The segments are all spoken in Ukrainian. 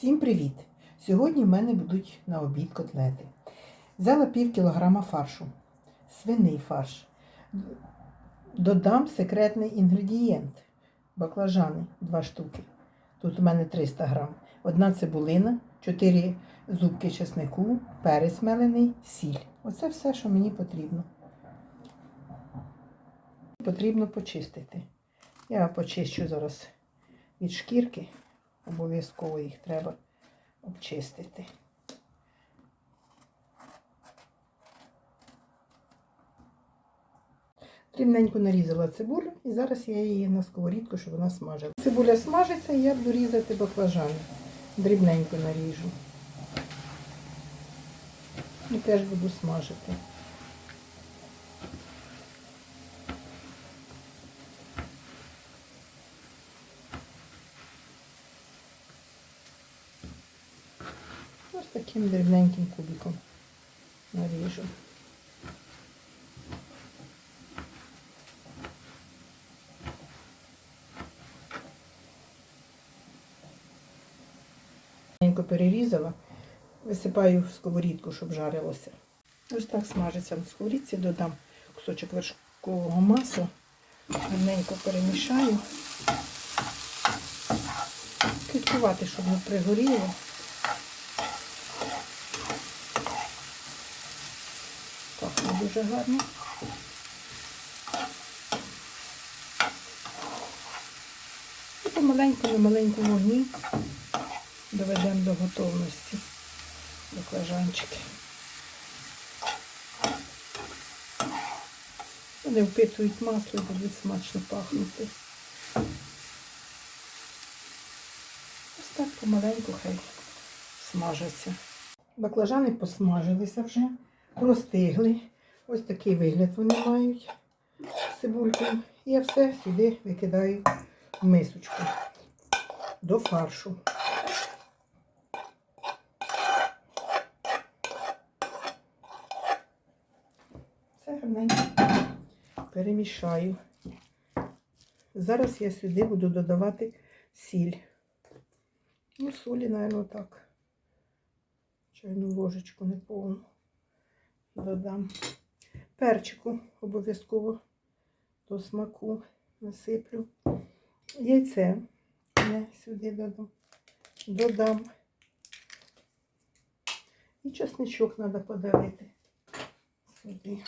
Всім привіт! Сьогодні в мене будуть на обід котлети. Взяла пів кілограма фаршу, свиний фарш. Додам секретний інгредієнт баклажани 2 штуки. Тут у мене 300 грам. Одна цибулина, 4 зубки чеснику, перець мелений, сіль. Оце все, що мені потрібно. Потрібно почистити. Я почищу зараз від шкірки. Обов'язково їх треба обчистити. Дрібненько нарізала цибулю і зараз я її на сковорідку, щоб вона смажила. Цибуля смажиться я буду різати баклажани. Дрібненько наріжу. І теж буду смажити. Ось таким дрібненьким кубиком наріжу. Дрібненько перерізала, висипаю в сковорідку, щоб жарилося. Ось так смажиться на сковорідці, додам кусочок вершкового масла, гарненько перемішаю. Слідкувати, щоб не пригоріло. Пахне дуже гарно. І помаленьку на маленькому вогні доведемо до готовності баклажанчики. Вони впитують масло і будуть смачно пахнути. Ось так помаленьку хай смажаться. Баклажани посмажилися вже, простигли. Ось такий вигляд вони мають з. І я все сюди викидаю в мисочку до фаршу. Все гарненько перемішаю. Зараз я сюди буду додавати сіль. Ну, солі, мабуть, так. Чайну ложечку неповну додам. Перчику обов'язково до смаку насиплю. Яйце я сюди додам. Додам. І чесничок треба подавити сюди.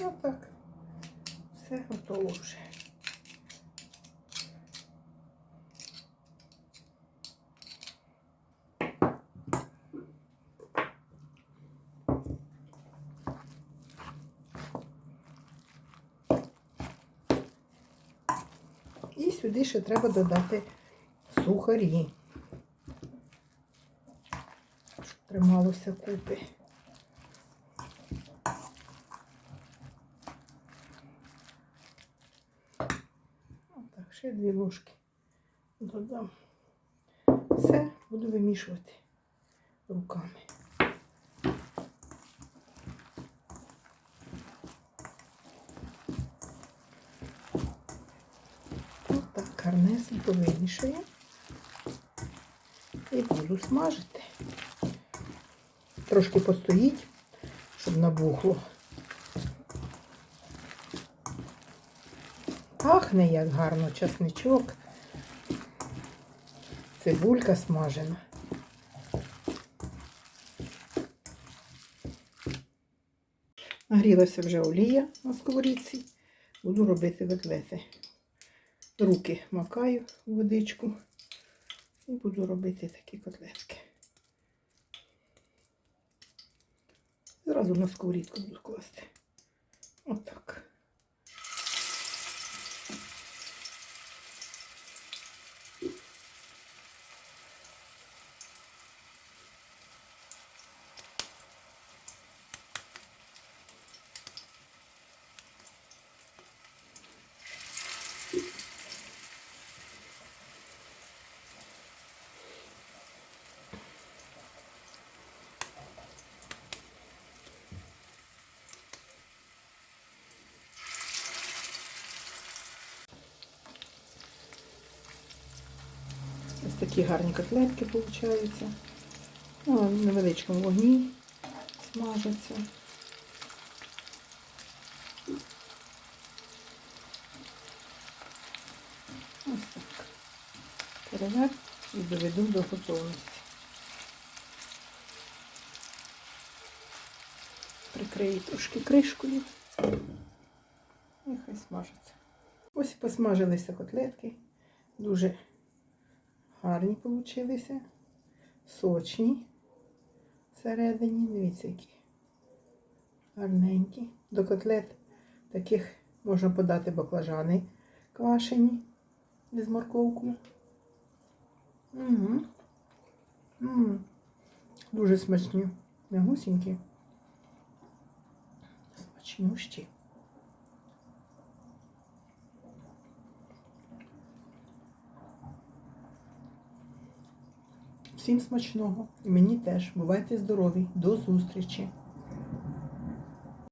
Отак. Готово вже. І сюди ще треба додати сухарі. Щоб трималося купи. Отак, ще дві ложки додам. Все буду вимішувати руками. Отак гарнесенько вимішаю і буду смажити. Трошки постоїть, щоб набухло. Пахне як гарно часничок. Цибулька смажена. Нагрілася вже олія на сковорідці. Буду робити котлети. Руки макаю в водичку і буду робити такі котлетки. Зразу на сковорідку буду класти. Отак. Ось такі гарні котлетки виходять. Ну, на невеличкому вогні смажаться. Ось так. Перевер і доведу до готовності. Прикрию трошки кришкою. І хай смажиться. Ось посмажилися котлетки. Дуже гарні получилися. Сочні всередині. Дивіться, які гарненькі. До котлет таких можна подати баклажани квашені з морковкою. Угу. М. Дуже смачні. Мягусінькі. Смачнющі. Всім смачного. І мені теж. Бувайте здорові. До зустрічі!